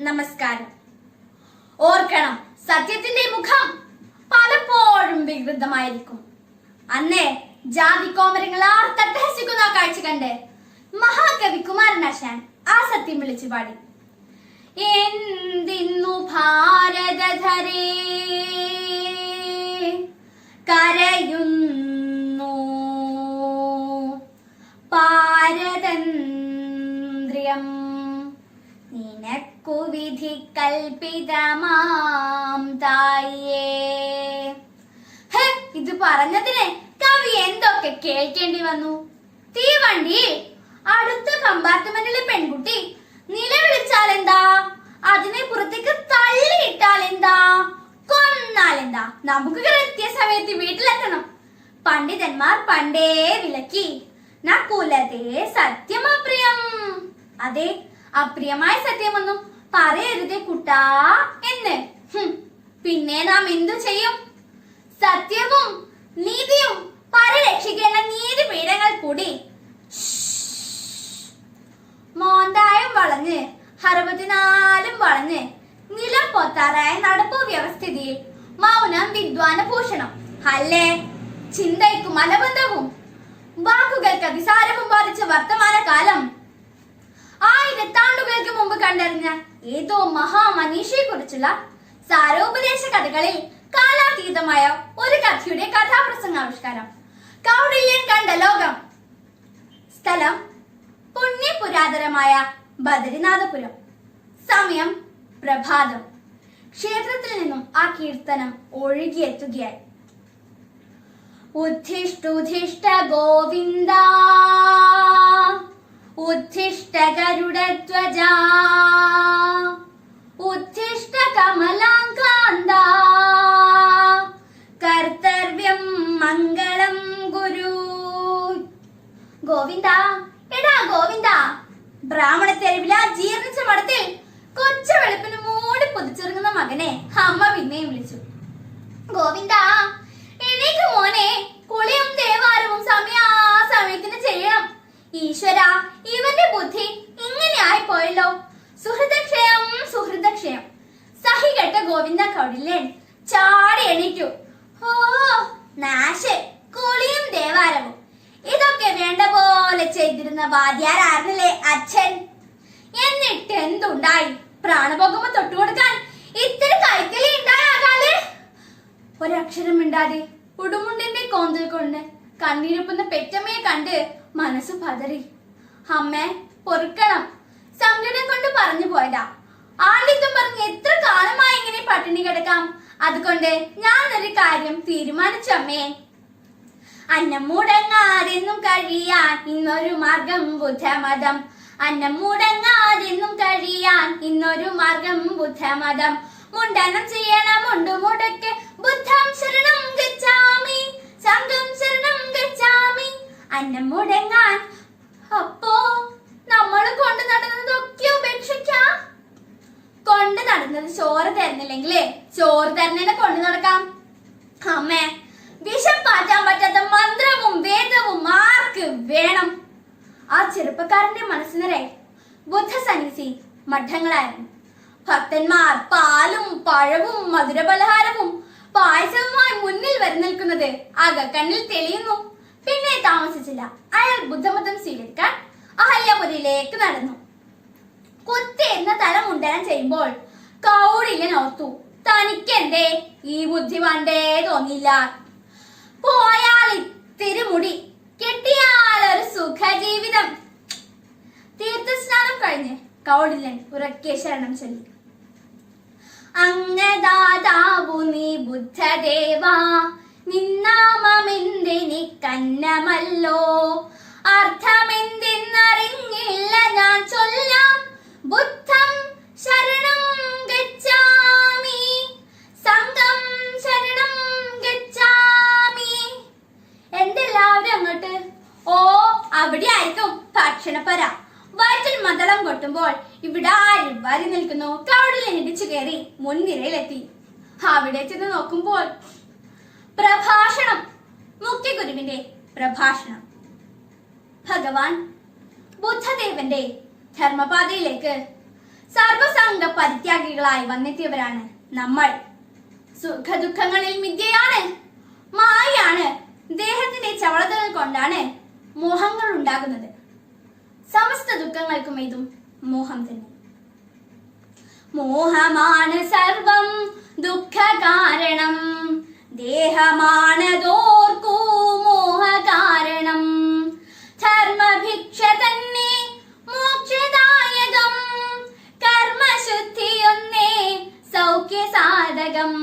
നമസ്കാരം. ഓർക്കണം സത്യത്തിന്റെ മുഖം പലപ്പോഴും വികൃതമായിരിക്കും. അന്നേ ജാതി കോമരങ്ങൾ ആർത്തട്ടഹസിക്കുന്ന കാഴ്ച കണ്ട് മഹാകവി കുമാരനാശാൻ ആ സത്യം വിളിച്ചു പാടി. എന്തിന്നു ഭാരതധരേ? കരയുന്നു കൽപ്പിതമാം തായേ ഇത് പറഞ്ഞതിന് കവി എന്തൊക്കെ കേൾക്കേണ്ടി വന്നു? തീവണ്ടിയിൽ അടുത്ത കമ്പാർട്ട്മെന്റിലെ പെൺകുട്ടി നിലവിളിച്ചാൽ എന്താ? അതിനെ പുറത്തേക്ക് തള്ളിയിട്ടാൽ എന്താ? കൊന്നാൽ എന്താ? നമുക്ക് കൃത്യസമയത്ത് വീട്ടിലെത്തണം. പണ്ഡിതന്മാർ പണ്ടേ വിലക്കി നക്കുലതേ സത്യമപ്രിയം. അതെ അപ്രിയമായ സത്യമൊന്നും പറയരുതേ കുട്ടാ എന്ന്. പിന്നെ നാം എന്തു ചെയ്യും? സത്യവും നീതിയും പരിരക്ഷിക്കേണ്ട നീതിപീഠങ്ങൾ കൂടി. മോന്തായം വളഞ്ഞ് അറുപത്തിനാലും വളഞ്ഞ് നിലം പൊത്താറായ നടപ്പു വ്യവസ്ഥിതിയിൽ മൗനം വിദ്വാന ഭൂഷണം അല്ലേ? ചിന്തയ്ക്കും അനുബന്ധവും വാക്കുകൾക്ക് അതിസാരവും ബാധിച്ച വർത്തമാന കാലം ആയിരത്താണ്ടുകൾക്ക് മുമ്പ് കണ്ടറിഞ്ഞ ഏതോ മഹാമനീഷയെ കുറിച്ചുള്ള സാരോപദേശ കഥകളിൽ കാലാതീതമായ ഒരു കഥയുടെ കഥാപ്രസംഗാവിഷ്കാരം കൗടില്യൻ കണ്ട ലോകം. സ്ഥലം പുണ്യപുരാതനമായ ബദരിനാഥപുരം. സമയം പ്രഭാതം. ക്ഷേത്രത്തിൽ നിന്നും ആ കീർത്തനം ഒഴുകിയെത്തുകയായി. ഉദ്ധിഷ്ടുധിഷ്ട ഗോവിന്ദ. ഉദ്ധിഷ്ഠ ഗരുഡധ്വജ ഉദ്ധിഷ്ഠ കമലാകാന്ത കർത്തവ്യം മംഗളം ഗുരു. ഗോവിന്ദ എടാ ഗോവിന്ദ. ബ്രാഹ്മണ തെരുവില ജീർണിച്ച മഠത്തിൽ കൊച്ചു വെളുപ്പിന് മൂടി പൊതിച്ചിറങ്ങുന്ന മകനെ അമ്മ പിന്നെയും വിളിച്ചു. ഗോവിന്ദ എണീക്ക് മോനെ കുളിയും ദേവ ഈശ്വര ഇവന്റെ ബുദ്ധി ഇങ്ങനെ ആയി പോയല്ലോ സുഹൃതക്ഷയം സുഹൃതക്ഷയം സഹികെട്ട ഗോവിന്ദ കൗടില്യൻ ചാടി എണീറ്റു. ഓ നാശേ കുളിയും ദേവാരവും. ഇതൊക്കെ വേണ്ട പോലെ ചെയ്തിരുന്ന വാദ്യാരായിരുന്നില്ലേ അച്ഛൻ. എന്നിട്ട് എന്തുണ്ടായി? പ്രാണഭോഗമ തൊട്ടുകൊടുക്കാൻ ഇത്തിരി കൈക്കലി ഉണ്ടായാകാലേ. ഒരക്ഷരം മിണ്ടാതെ ഉടുമുണ്ടിന്റെ കോന്തൽ കൊണ്ട് കണ്ണീരൊപ്പുന്ന പെറ്റമ്മയെ കണ്ട് മനസ്സ് പതറി. അമ്മേ പൊറുക്കണം. സങ്കടം കൊണ്ട് പറഞ്ഞു പോയതാ. ആണ്ടിത്തും പറഞ്ഞ് എത്ര കാലമായി ഇങ്ങനെ പട്ടിണി കിടക്കാം? അതുകൊണ്ട് ഞാൻ ഒരു കാര്യം തീരുമാനിച്ചു അമ്മേ. അന്നം മുടങ്ങാതെന്നും കഴിയാൻ ഇന്നൊരു മാർഗം ബുദ്ധമതം. അന്നം മുടങ്ങാതെന്നും കഴിയാൻ ഇന്നൊരു മാർഗം ബുദ്ധമതം. മുണ്ടനം ചെയ്യണം ആ ചെറുപ്പക്കാരന്റെ മനസ്സിനരെ ബുദ്ധ സന്യാസി മഠങ്ങളായിരുന്നു ഭക്തന്മാർ പാലും പഴവും മധുരപലഹാരവും പായസവുമായി മുന്നിൽ വരി നിൽക്കുന്നത് കണ്ണിൽ തെളിയുന്നു. പിന്നെ താമസിച്ചില്ല. അയാൾ ബുദ്ധമതം സ്വീകരിക്കാൻ അഹല്യപുരിയിലേക്ക് നടന്നു. കുത്തിയിരുന്ന തല മുണ്ടനം ചെയ്യുമ്പോൾ കൗടില്യൻ ഓർത്തു തനിക്കെന്തേ? ഈ ബുദ്ധി പണ്ടേ തോന്നിയില്ല. പോയാൽ ഇത്തിരി മുടി കെട്ടിയാൽ ഒരു സുഖജീവിതം. തീർത്ഥസ്നാനം കഴിഞ്ഞ് കൗടില്ലൻ ഉറക്കെ ശരണം ചൊല്ലി. അങ്ങദാതാവു നീ ബുദ്ധദേവാ നിന്നാമെന്തിനി കന്നമല്ലോ? കൊട്ടുമ്പോൾ ഇവിടെ ആരും വരി നിൽക്കുന്നു. ക്ലൗഡിൽ ഇടിച്ചു കയറി മുൻനിരയിലെത്തി. അവിടെ ചെന്ന് നോക്കുമ്പോൾ പ്രഭാഷണം മുഖ്യ ഗുരുവിന്റെ പ്രഭാഷണം. ഭഗവാൻ ബുദ്ധദേവന്റെ ധർമ്മപാതയിലേക്ക് സർവസംഘ മോഹഭംഗ പരിത്യാഗികളായി വന്നെത്തിയവരാണ് നമ്മൾ. സുഖദുഃഖങ്ങളിൽ മിഥ്യയാണ് മായയാണ് ദേഹത്തിന്റെ ചവളതകൾ കൊണ്ടാണ് മോഹങ്ങൾ ഉണ്ടാകുന്നത് സമസ്ത ദുഃഖങ്ങൾക്കും ഇതും മോഹം തന്നെ. മോഹമാണ് സർവം ദുഃഖ കാരണം ദേഹമാണതോർക്കൂ മോഹ കാരണം ധർമ്മഭിക്ഷ തന്നെ മോക്ഷദായകം. കർമ്മശുദ്ധിയൊന്നേ സൗഖ്യസാധകം.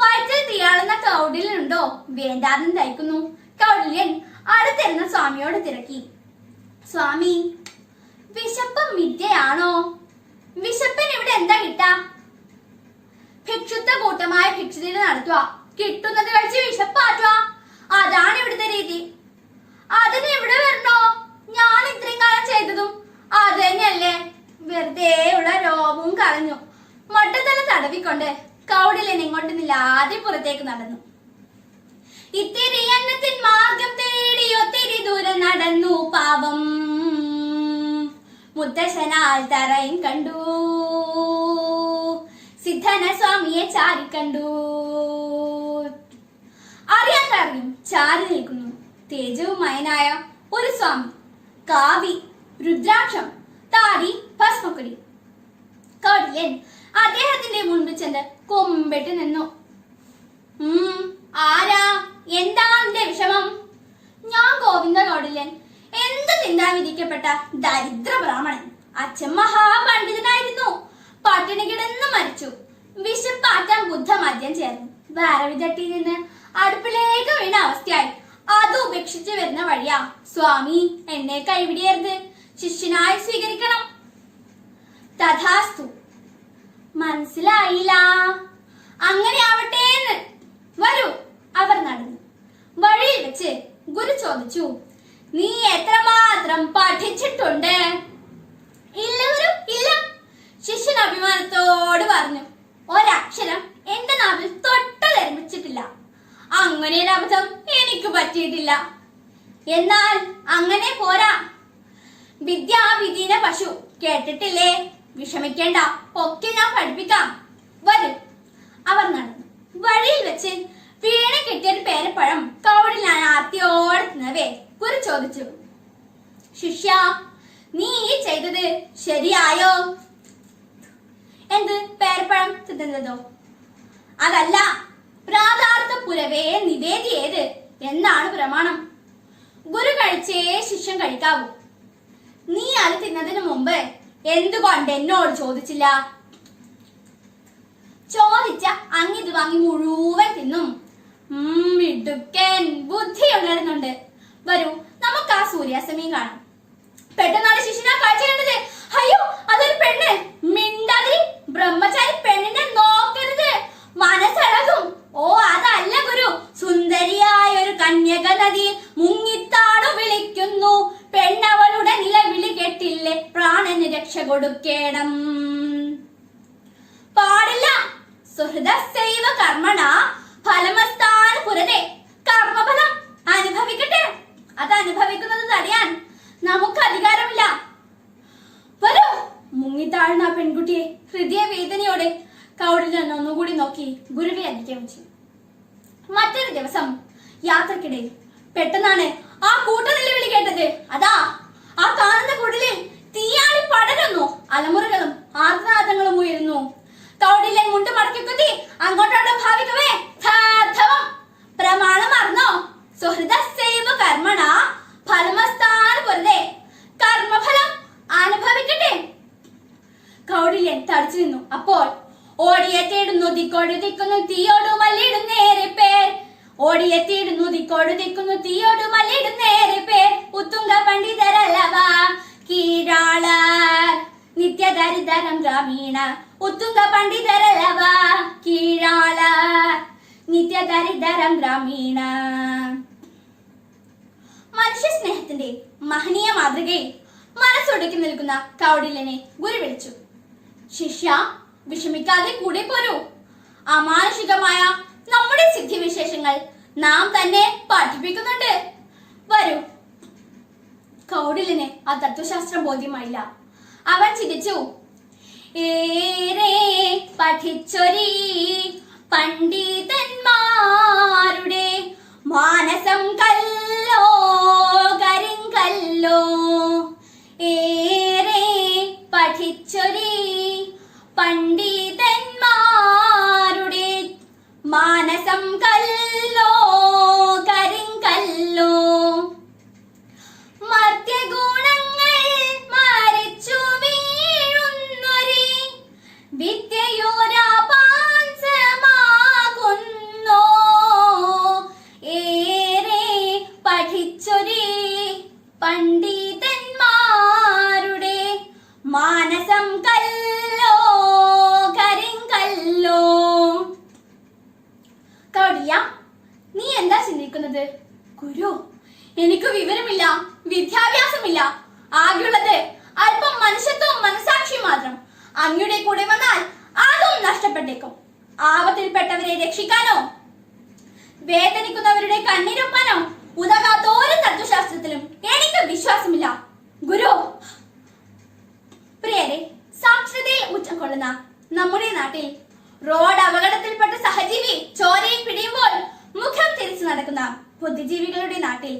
വയറ്റിൽ തീയാളുന്ന കൗടിലുണ്ടോ വേണ്ടാതെന്ന് തയ്ക്കുന്നു കൗടില്യൻ അടുത്തിരുന്ന സ്വാമിയോട് തിരക്കി. സ്വാമി വിശപ്പ് മിഥ്യയാണോ വിശപ്പൻ ഇവിടെ എന്താ കിട്ടാ? ഭിക്ഷുത്വ കൂട്ടമായ ഭിക്ഷുതിന് നടത്തുക. കിട്ടുന്നത് കഴിച്ച് വിശപ്പാറ്റുക. അതാണ് ഇവിടുത്തെ രീതി. അതിന് ഇവിടെ വരണോ? ഞാൻ ഇത്രയും കാലം ചെയ്തതും അത് തന്നെയല്ലേ. വെറുതെ ഉള്ള രോഗവും കളഞ്ഞു. മൊട്ടത്തല തടവിക്കൊണ്ട് കൗടിലെ നിങ്ങോട്ട് നില്ലാതെ പുറത്തേക്ക് നടന്നു. ഇത്തിരി അന്നത്തിൻ മാർഗം തേടി ഒത്തിരി ദൂരം നടന്നു പാവം. മുത്തശ്ശനാൽ ആൾത്തറയും കണ്ടു. സിദ്ധന സ്വാമിയെ ചാരി കണ്ടു. കാരണം ചാരി നിൽക്കുന്നു. തേജവുമയനായ ഒരു സ്വാമി. കാവി രുദ്രാക്ഷം താടി ഭസ്മക്കുടി. കടിയൻ അദ്ദേഹത്തിന്റെ മുൻപിൽ ചെന്ന് കൊമ്പിട്ട് നിന്നു. ആരാ? എന്താ നിന്റെ വിഷമം ഞാൻ ഗോവിന്ദ കൗടില്യൻ എന്ത് വിധിക്കപ്പെട്ട ദരിദ്ര ബ്രാഹ്മണൻ അച്ഛൻ മഹാപണ്ഡിതനായിരുന്നു. പട്ടിണി കിടന്ന് മരിച്ചു. വിശപ്പാറ്റാൻ ബുദ്ധ മദ്യം ചേർന്നു ഭാരവിതട്ടിൽ നിന്ന് അടുപ്പിലേക്ക് വീണ അവസ്ഥയായി. അത് ഉപേക്ഷിച്ച് വരുന്ന വഴിയാ. സ്വാമി എന്നെ കൈവിടിയരുത്. ശിഷ്യനായി സ്വീകരിക്കണം. തഥാസ്തു. മനസ്സിലായില്ല. അങ്ങനെ ആവട്ടെ എന്ന് വരൂ. അവർ നടന്നു. വഴിയിൽ വെച്ച് ഗുരു ചോദിച്ചു. നീ എത്രമാത്രം പഠിച്ചിട്ടുണ്ട്? ഇല്ല ഗുരു ഇല്ല. ശിഷ്യൻ അഭിമാനത്തോട് പറഞ്ഞു ഒരക്ഷരം എന്റെ നാവിൽ തൊട്ടതെരമിച്ചിട്ടില്ല അങ്ങനെ ഒരു അബദ്ധം എനിക്ക് പറ്റിയിട്ടില്ല. എന്നാൽ അങ്ങനെ പോരാ. വിദ്യാവിധീന പശു കേട്ടിട്ടില്ലേ? വിഷമിക്കേണ്ട ഒക്കെ ഞാൻ പഠിപ്പിക്കാം. വരും. അവർ നടന്നു. വഴിയിൽ വെച്ച് വീണ കിട്ടിയൊരു പേരപ്പഴം കൗടിലാണ് ഞാൻ ആർത്തിയോടെ തിന്നവേ. ഗുരു ചോദിച്ചു. ശിഷ്യ നീ ഈ ചെയ്തത് ശരിയായോ? എന്ത് പേരപ്പഴം തിന്നുന്നതോ? അതല്ല പ്രാതാർത്ഥ പുരവേ നിവേദിയേത് എന്നാണ് പ്രമാണം. ഗുരു കഴിച്ചേ ശിഷ്യൻ കഴിക്കാവൂ. നീ അത് തിന്നതിന് മുമ്പ് എന്തുകൊണ്ട് എന്നോട് ചോദിച്ചില്ല? ചോദിച്ച അങ്ങിത് വാങ്ങി മുഴുവൻ തിന്നും. ഉം, കേട്ടില്ലേ പ്രാണന് രക്ഷ കൊടുക്കേണം. പാടില്ല. സുഹൃദൈവ കർമ്മണ ഫലമസ്ഥാന പുരതെ. കർമ്മഫലം അനുഭവിക്കട്ടെ. അത് അനുഭവിക്കുന്നത് തടയാൻ നമുക്ക് അധികാരമില്ല വരൂ. മുങ്ങിത്താഴ്ന്ന ആ പെൺകുട്ടിയെ ഹൃദയ വേദനയോടെ കൗടിലൻ ഒന്നുകൂടി നോക്കി ഗുരുവി അധികം അധിഗമിച്ചു മറ്റൊരു ദിവസം യാത്രക്കിടയിൽ പെട്ടെന്നാണ് ആ കൂട്ടനിലവിളി കേട്ടത്. അതാ ആ കാണുന്ന കുടിലിൽ തീയാളി പടരുന്നു. അലമുറകളും ആർദ്രാദങ്ങളും ഉയരുന്നു. തോടിലെ മുണ്ട് മടക്കി കുത്തി അങ്ങോട്ടോടെ ഭാവിക്കവേ. പ്രമാണം അറിഞ്ഞോ സുഹൃത സേവ കർമ്മണ. ഫലമസ്ഥാന പൊരുതേ. കർമ്മഫലം അനുഭവിക്കട്ടെ. കൗടില്യൻ തടിച്ചു നിന്നു. അപ്പോൾ ഓടിയെത്തിയിടുന്നു ദിക്കോട് ദിക്കുന്നു തീയോട് നേരെ പേർ. ഓടിയെത്തിയിടുന്നു ദിക്കോട് ദിക്കുന്നു തീയോട് നേരെ പേർ. ഉത്തുങ്ക പണ്ഡിതരല്ലവ. കീഴാളർ. നിത്യദരിദ്രം ഗ്രാമീണ ഉത്തുങ്ക പണ്ഡിതരല്ലവ നിത്യ ദരിദ്രം ഗ്രാമീണ. മനുഷ്യ സ്നേഹത്തിന്റെ മഹനീയ മാതൃകയിൽ മനസ്സൊടുക്കി നിൽക്കുന്ന കൗടില്യനെ ഗുരു വിളിച്ചു. ശിഷ്യ വിഷമിക്കാതെ കൂടെ പോരൂ. അമാനുഷികമായ നമ്മുടെ സിദ്ധിവിശേഷങ്ങൾ നാം തന്നെ പഠിപ്പിക്കുന്നുണ്ട്. വരൂ. കൗടില്യന് ആ തത്വശാസ്ത്രം ബോധ്യമായില്ല. അവൻ ചിരിച്ചു. ഏറെ പഠിച്ചൊരീ പണ്ഡിതന്മാരുടെ മാനസം കല്ലോ കരിങ്കല്ലോ ഏറെ പഠിച്ചൊരീ പണ്ഡിതന്മാരുടെ പണ്ഡിതന്മാരുടെ മാനസം കല്ലോ കരിങ്കല്ലോ. കൗടിയ നീ എന്താ ചിന്തിക്കുന്നത്? ഗുരു എനിക്ക് വിവരമില്ല വിദ്യാഭ്യാസമില്ല. ആകെയുള്ളത് അല്പം മനുഷ്യത്വം മനസാക്ഷി മാത്രം. അങ്ങയുടെ കൂടെ വന്നാൽ അതും നഷ്ടപ്പെട്ടേക്കും. ആപത്തിൽപ്പെട്ടവരെ രക്ഷിക്കാനോ വേദനിക്കുന്നവരുടെ കണ്ണീരൊപ്പാനോ ഉതകാത്ത ഒരു തത്വശാസ്ത്രത്തിലും എനിക്ക് വിശ്വാസമില്ല. ഗുരു പ്രിയരെ സാക്ഷരതയിൽ ഉച്ചം നമ്മുടെ നാട്ടിൽ റോഡ് അപകടത്തിൽപ്പെട്ട സഹജീവി ചോരയിൽ പിടിയുമ്പോൾ മുഖം തിരിച്ചു നടക്കുന്ന ബുദ്ധിജീവികളുടെ നാട്ടിൽ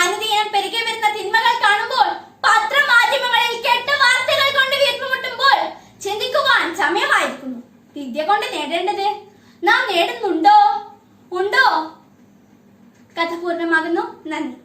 അനുദിനം പെരുകെ വരുന്ന തിന്മകൾ കാണുമ്പോൾ പത്രമാധ്യമങ്ങളിൽ കെട്ട വാർത്തകൾ കൊണ്ട് വീർപ്പുമുട്ടുമ്പോൾ ചിന്തിക്കുവാൻ സമയമായിരിക്കുന്നു. വിദ്യ കൊണ്ട് നേടേണ്ടത് നാം നേടുന്നുണ്ടോ? ഉണ്ടോ? കഥ പൂർണ്ണമാകുന്നു നന്ദി